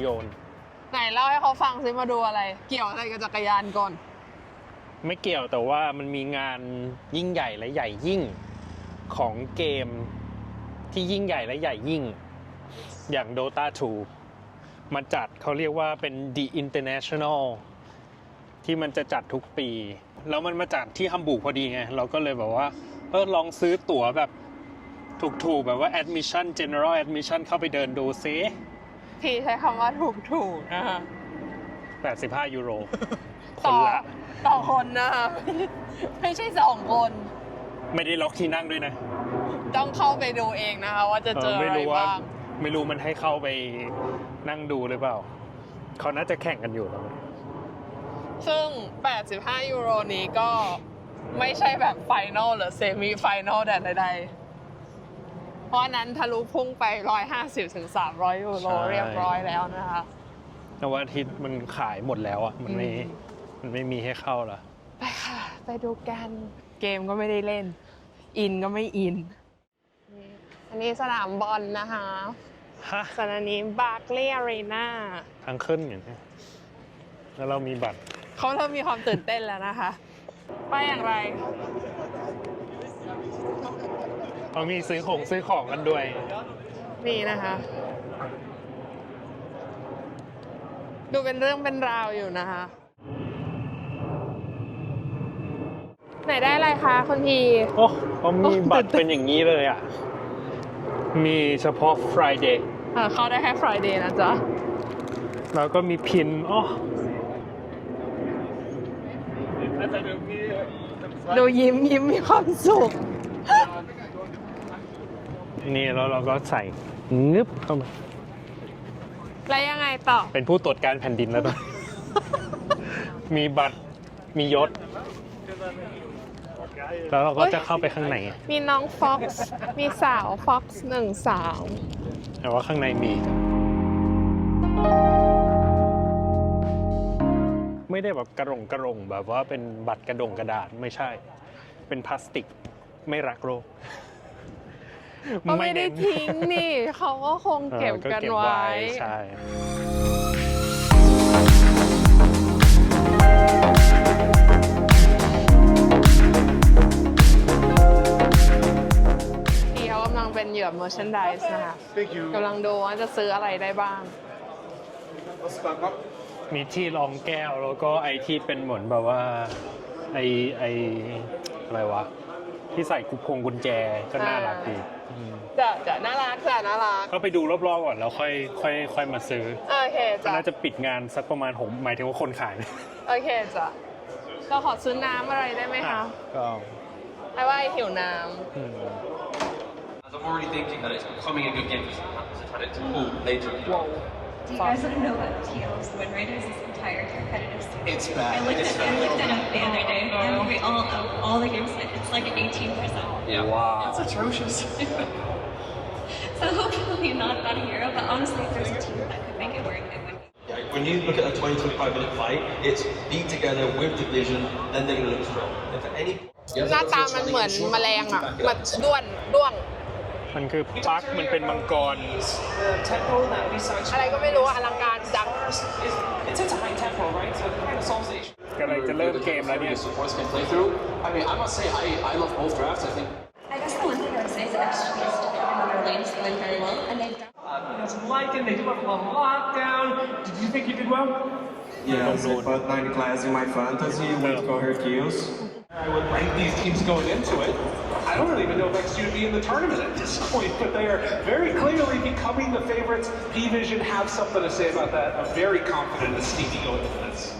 โยนไหนเล่าให้เขาฟังซิมาดูอะไร เกี่ยวอะไรกับจักรยานก่อน ไม่เกี่ยวแต่ว่ามันมีงานยิ่งใหญ่และใหญ่ยิ่งของเกมที่ยิ่งใหญ่และใหญ่ยิ่ง อย่าง Dota 2 มาจัดเขาเรียกว่าเป็น The International ที่มันจะจัดทุกปี แล้วมันมาจัดที่ฮัมบูร์กพอดีไง เราก็เลยแบบว่าเออลองซื้อตั๋วแบบถูกๆ แบบว่า admission general admission เข้าไปเดินดูซิ พี่ใช้คำว่าถูกถูกๆนะคะ85 ยูโรคต่นอละต่อคนนะคะไม่ใช่สองคน ไม่ได้ล็อกที่นั่งด้วยนะต้องเข้าไปดูเองนะคะว่าจะเจอไม่อะไรรู้ว่า บ้าง ไม่รู้มันให้เข้าไปนั่งดูหรือเปล่า เขาน่าจะแข่งกันอยู่แล้วซึ่ง 85 ยูโรนี้ก็ไม่ใช่แบบไฟนอลหรือเซมิไฟนอลแต่ใดๆ เพราะอันนั้นทะลุพุ่งไป 150ถึง300 ยูโรใช่ เรียบร้อยแล้วนะคะ แต่ว่าอาทิตย์มันขายหมดแล้วอะ มันไม่ อืม มันไม่มีให้เข้าละ ไปค่ะ ไปดูกัน เกมก็ไม่ได้เล่น อินก็ไม่อินอันนี้สนามบอลนะคะ ฮะ สนามนี้บาร์เกลียอารีนาทางขึ้นอย่างนี้แล้วเรามีบัตร เขาเริ่มมีความตื่นเต้นแล้วนะคะ ไปอย่างไร เขามีซื้อของซื้อของกันด้วย นี่นะคะ ดูเป็นเรื่องเป็นราวอยู่นะคะ ไหนได้อะไรคะคุณพีโอ้เขามีโอ้บัตรตื่นเต้นเป็นอย่างนี้เลยอะ มีเฉพาะ Friday อ่าเข้าได้แค่ Friday นะจ๊ะ แล้วก็มีพินอ๋อดูยิ้มยิ้มมีความสุข นี่แล้วเราก็ใส่งึบเข้ามาแล้วยังไงต่อ เป็นผู้ตรวจการแผ่นดินแล้วตอน มีบัตรมียศ แล้วเราก็จะเข้าไปข้างในมีน้องฟ็อกซ์มีสาวฟ็อกซ์หนึ่งสาว แต่ว่าข้างในมี ไม่ได้แบบกระหรงกระหรงแบบว่าเป็นบัตรกระดงกระดาษไม่ใช่ เป็นพลาสติกไม่รักโลก ก็ไม่ได้เน้นทิ้งนี่เขาก็คงเก็บออกันไว้ใช่พี่เขากำลังเป็นเหยื่อ merchandise นะคะกำลังดูว่าจะซื้ออะไรได้บ้าง มีที่รองแก้วแล้วก็ไอที่เป็นเหมือนแบบว่าไอไออะไรวะ ที่ใส่กุญพงกุญแจก็น่ารักดีอืม จะจะน่ารักจะน่ารักก็ไปดูรอบๆก่อนแล้วค่อยค่อยค่อยมาซื้อโอเคก็จ้ะน่าจะปิดงานสักประมาณหกหมายถึงว่าคนขาย โอเคจ้ะเราขอซื้อน้ำอะไรได้ไหมคะก็ไอ้ว่าไอ้หิวน้อืม As I'm already thinking that it's becoming a good game because it's had it to pull later. ำว้าว Do you guys want to know about TL's win rate is this entire competitive season? It's bad. I looked, It's at, I looked it up the other day, and we all all the games it's like 18%. Yeah. Wow. It's atrocious. So hopefully not that hero, but honestly, if there's a team that could make it work, it would. Yeah, When you look at a 20, 25 minute fight, it's be together with the vision, then they're going to look strong. If at any หน้าตามันเหมือนแมลงอ่ะเหมือนด้วนด้วง มันคือปลั๊กมันเป็นมังกร The tempo that we saw อะไรก็ไม่รู้อะอลังการจัง is it's, it's a high tempo, right? So it kind of solves the issue. กำลังจะเริ่มเกมแล้วเนี่ย supports can play through. I mean, I must say, I, I love both drafts. I think I guess the one thing I would say is XG is different on their lanes going very well, and they've done. Uh, you know, some Lycan, they do have a lot of lockdown. Did you think you did well? Yes, I put 9 class in my fantasy with cohort kills. I would rank these teams going into it. I don't even know if XG would be in the tournament at this point, but they are very clearly becoming the favorites. P-Vision have something to say about that. I'm very confident in Sneaky going into this.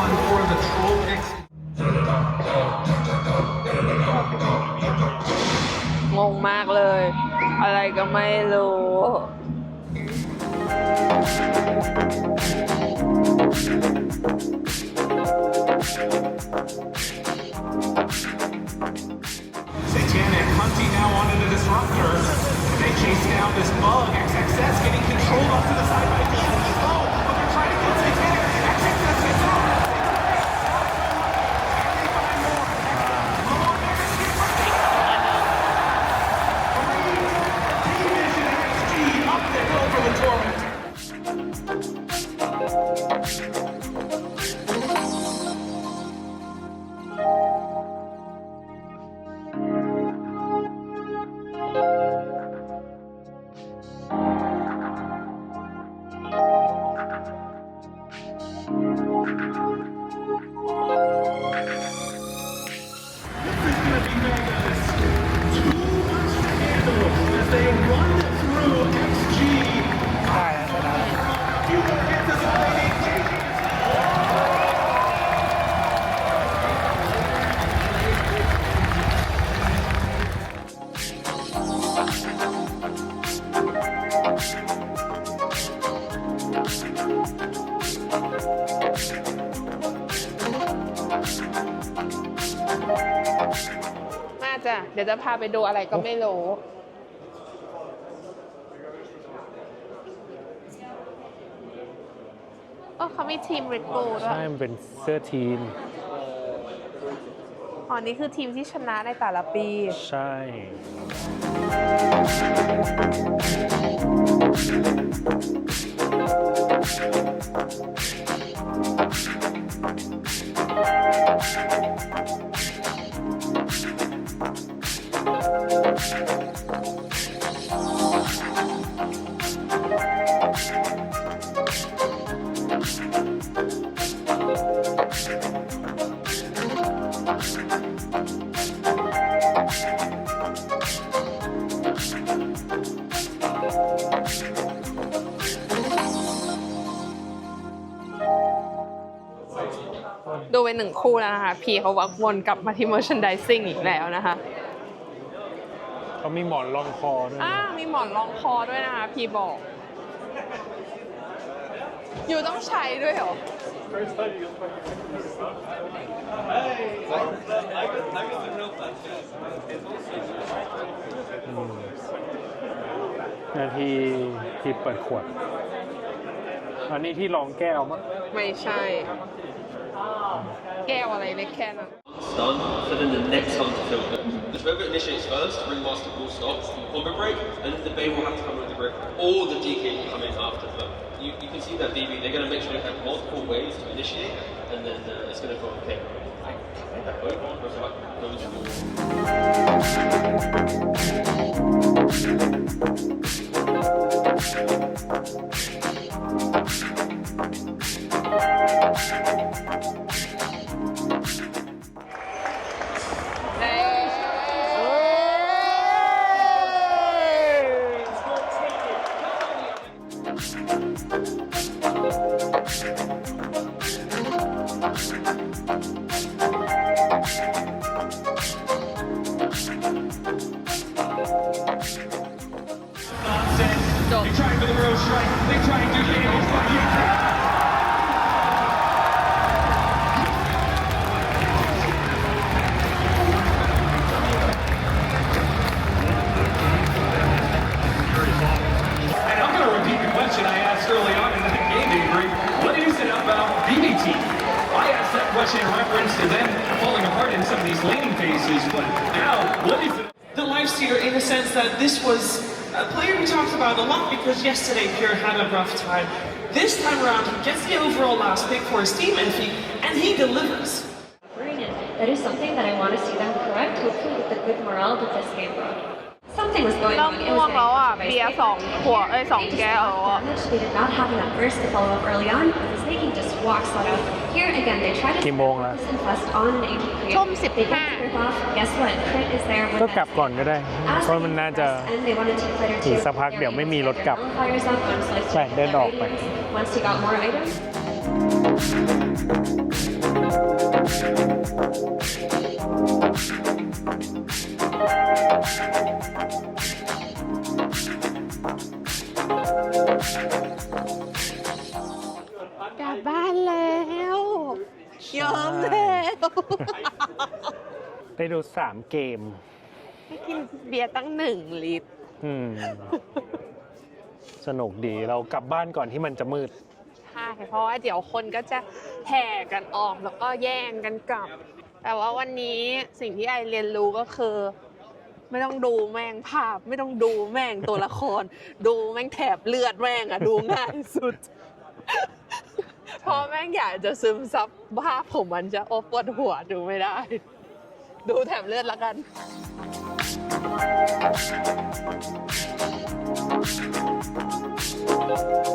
One for the Troll picks. งงมากเลย อะไรก็ไม่รู้ ดี๋ยวจะพาไปดูอะไรก็ไม่รู้ โอ้เขามีทีม Red Bull ด้วใช่ยมันเป็นเสื้อทีม อ๋อนี่คือทีมที่ชนะในแต่ละปี ใช่ดู ไปหนึ่งคู่แล้วนะคะ พีเขาวักวนกลับมาที่ merchandising อีกแล้วนะคะเขามีหมอนรองคอด้วยอ่านะมีหมอนรองคอด้วยนะคะ พีบอก อยู่ต้องใช้ด้วยเหรอนาทีที่เปิดขวด อันนี้ที่รองแก้วมั้งไม่ใช่ Yeah, well, they can. It's done. So then the next time to filter. The rover initiates first, ringmaster will stop, combo break, and the bay will have to come in with the break. All the DK will come in after them. You, you can see that BB, they're going to make sure they have multiple ways to initiate, and then uh, it's going to go okay. I. because yesterday Pierre had a rough time. This time around, he gets the overall last pick for his team entry, and he delivers. Brilliant. That is something that I want to see them correct, hopefully with the good morale that this game brought. Something was going เริ่ม on. It ง่ว was งแล้วอะ getting เบียร์ devastating. สองขวดเอ้ยสอง They just แก้ว lost แล้วอะ damage. They did not have enough burst to follow up early on, but the snaking just walks that out. Here again, they try to กี่โมงแล้ว focus and fast on an AP create. ทุ่มสิบ They ห้า get the grip off. Guess what? Crit is there with ก็กลับ that ก่อนก็ได้ As เพราะมันน่าจะ and they wanted to fighter อีก two. สักพักเดี๋ยวไม่มีรถกลับ Fires up on slice ไปเดินออกไป Once he ไปดูสามเกมให้กินเบียร์ตั้งหนึ่งลิตร อืม สนุกดีเรากลับบ้านก่อนที่มันจะมืด ใช่ เพราะว่าเดี๋ยวคนก็จะแห่กันออกแล้วก็แย่งกันกลับ แต่ว่าวันนี้สิ่งที่ไอเรียนรู้ก็คือ ไม่ต้องดูแม่งภาพ ไม่ต้องดูแม่งตัวละคร ดูแม่งแถบเลือดแม่งอะดูง่ายสุดเพอแม่งอยากจะซึมซับภาพของมันจะโอปวดหัวดูไม่ได้ ดูแถบเลือดละกันเ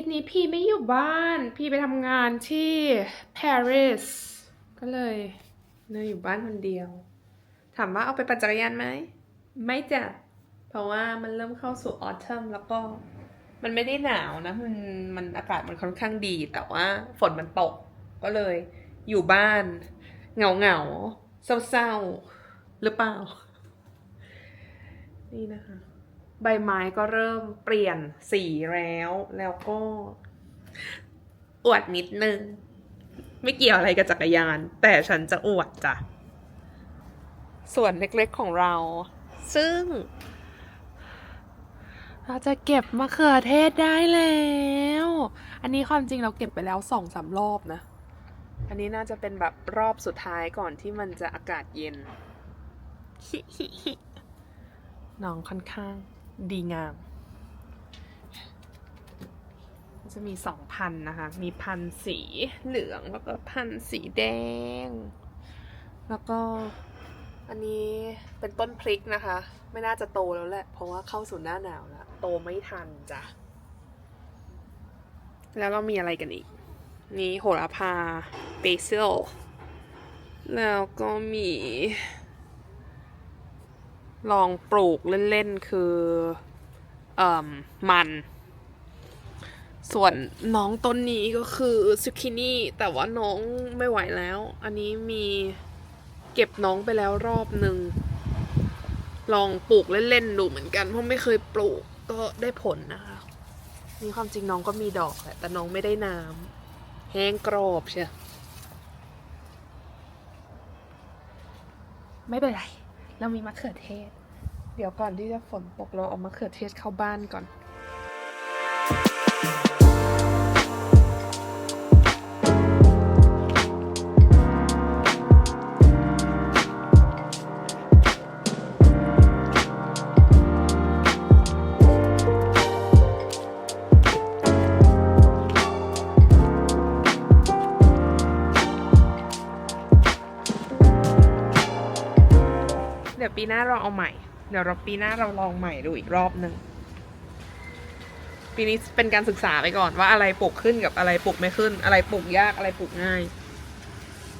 ตย์นี้พี่ไม่อยู่บ้าน พี่ไปทำงานที่ปารีสก็เลยเนยอยู่บ้านคนเดียว ถามว่าเอาไปปั่นจักรยานไหม ไม่จ้ะ เพราะว่ามันเริ่มเข้าสู่ออ t ัมแล้วก็ มันไม่ได้หนาวนะ มันมันอากาศมันค่อนข้างดี แต่ว่าฝนมันตก ก็เลยอยู่บ้าน เหงาเหงาเศร้าๆ หรือเปล่า นี่นะคะ ใบไม้ก็เริ่มเปลี่ยนสีแล้ว แล้วก็อวดนิดนึง ไม่เกี่ยวอะไรกับจักรยาน แต่ฉันจะอวดจ้ะ ส่วนเล็กๆของเรา ซึ่ง เราจะเก็บมะเขือเทศได้แล้ว อันนี้ความจริงเราเก็บไปแล้วสองสามรอบนะ อันนี้น่าจะเป็นแบบรอบสุดท้ายก่อนที่มันจะอากาศเย็นน้องค่อนข้าง ดีงาม จะมีสองพันนะคะ มีพันสีเหลืองแล้วก็พันสีแดง แล้วก็อันนี้เป็นต้นพริกนะคะ ไม่น่าจะโตแล้วแหละ เพราะว่าเข้าสู่หน้าหนาวแล้ว โตไม่ทันจ้ะ แล้วเรามีอะไรกันอีก นี่โหระพาเบซิลแล้วก็มี ลองปลูกเล่นๆ คือเอ่มมัน ส่วนน้องต้นนี้ก็คือซูกินี่แต่ว่าน้องไม่ไหวแล้ว อันนี้มีเก็บน้องไปแล้วรอบหนึ่งลองปลูกเล่นๆดูเหมือนกันเพราะไม่เคยปลูกก็ได้ผลนะคะนี่ความจริงน้องก็มีดอกแหละแต่น้องไม่ได้น้ำแห้งกรอบเชียไม่เป็นไร เรามีมะเขือเทศ เดี๋ยวก่อนที่จะฝนตกเราเอามะเขือเทศเข้าบ้านก่อน เดี๋ยวปีหน้าเราเอาใหม่ เดี๋ยวเราปีหน้าเราลองใหม่ดูอีกรอบหนึ่งปีนี้เป็นการศึกษาไปก่อนว่าอะไรปลูกขึ้นกับอะไรปลูกไม่ขึ้น อะไรปลูกยากอะไรปลูกง่าย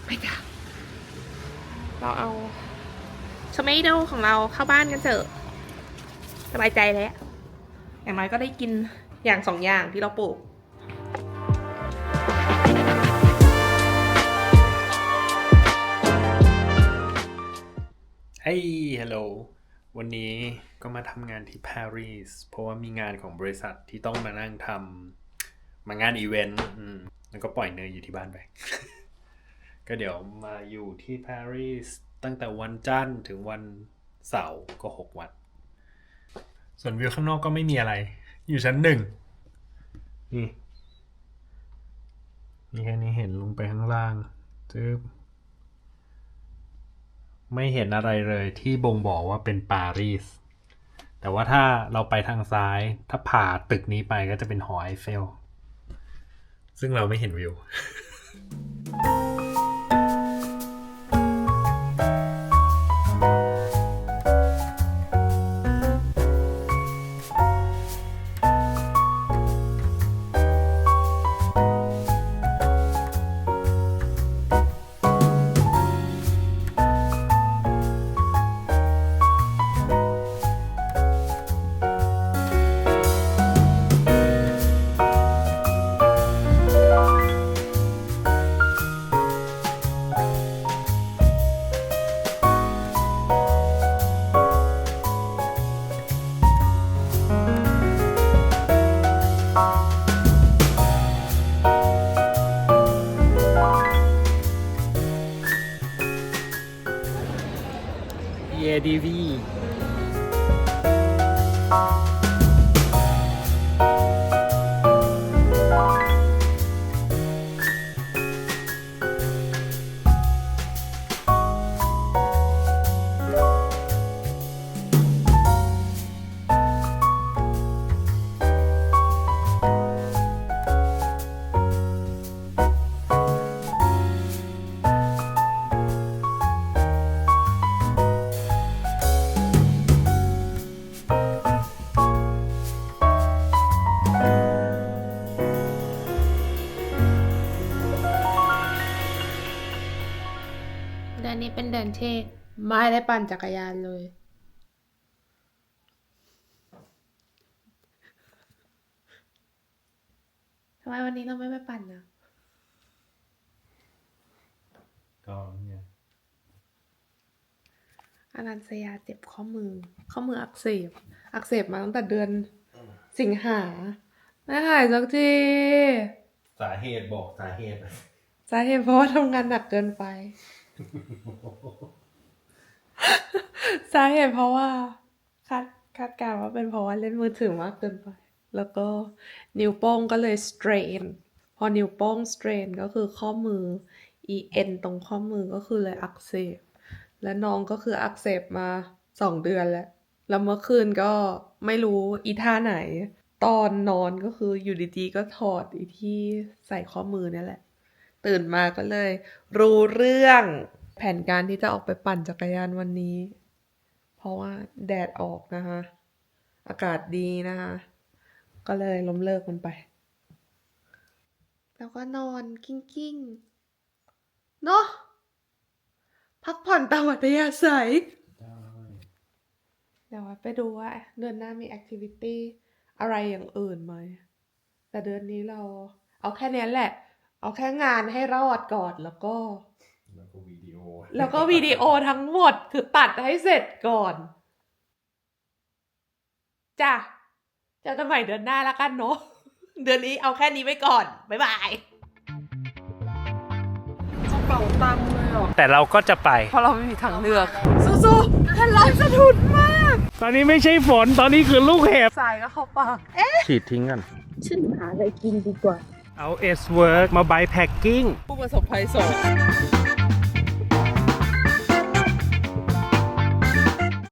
ไปจ้ะเราเอาชมโดของเราเข้าบ้านกันเถอะสบายใจแล้วอย่างน้อยก็ได้กินอย่างสองอย่างที่เราปลูก ฮ้ยฮัลโหล วันนี้ก็มาทำงานที่ปารีส เพราะว่ามีงานของบริษัทที่ต้องมานั่งทำมางานอีเวนต์แล้วก็ปล่อยเนยอยู่ที่บ้านไป ก็เดี๋ยวมาอยู่ที่ปารีสตั้งแต่วันจันทร์ถึงวันเสาร์ก็หกวัน ส่วนวิวข้างนอกก็ไม่มีอะไร อยู่ชั้นหนึ่ง นี่ นี่แค่นี้เห็นลงไปข้างล่างจึ๊บ ไม่เห็นอะไรเลยที่บ่งบอกว่าเป็นปารีส แต่ว่าถ้าเราไปทางซ้าย ถ้าผ่าตึกนี้ไปก็จะเป็นหอไอเฟล ซึ่งเราไม่เห็นวิว ดือ เป็นเดือนที่ไม่ได้ปั่นจักรยานเลย ทำไมวันนี้เราไม่ไปปั่นนะก็เนี่ยอนันสยาเจ็บข้อมือ ข้อมืออักเสบ อักเสบมาตั้งแต่เดือนสิงหา ไม่หายสักที สาเหตุบอกสาเหตุ สาเหตุเพราะว่าทำงานหนักเกินไป สาเหตุเพราะว่าคาดคาดการณ์ว่าเป็นเพราะว่าเล่นมือถือมากเกินไป แล้วก็นิ้วโป้งก็เลย strain พอนิ้วโป้ง strain ก็คือข้อมือ en ตรงข้อมือก็คือเลยอักเสบ และน้องก็คืออักเสบมาสองเดือนแล้ว แล้วเมื่อคืนก็ไม่รู้อีท่าไหน ตอนนอนก็คืออยู่ดีๆก็ถอดอีที่ใส่ข้อมือนี่แหละ ตื่นมาก็เลย รู้เรื่องแผนการที่จะออกไปปั่นจักรยานวันนี้ เพราะว่าแดดออกนะคะ อากาศดีนะคะ ก็เลยล้มเลิกมันไป แล้วก็นอนกิ้งๆเนาะพักผ่อนตามอัธยาศัยเดี๋ยวไว้ไปดูว่าเดือนหน้ามีแอคทิวิตี้อะไรอย่างอื่นไหม แต่เดือนนี้เราเอาแค่เนี้ยแหละ เอาแค่งานให้รอดก่อนแล้วก็ แล้วก็วิดีโอ แล้วก็วิดีโอทั้งหมดคือตัดให้เสร็จก่อนจ้ะเจอกันใหม่เดือนหน้าแล้วกันเนาะเดือนนี้เอาแค่นี้ไว้ก่อน บ๊ายบายกระเป๋าตังค์เลยเหรอแต่เราก็จะไป เพราะเราไม่มีทางเลือก สู้ๆท่านร้อนสะทุนมาก ตอนนี้ไม่ใช่ฝน ตอนนี้คือลูกเห็บสายก็เข้าปากฉีดทิ้งกัน ฉันหาอะไรกินดีกว่า เอา S work มาบายแพ็กกิ้งผู้ประสบภัยโศก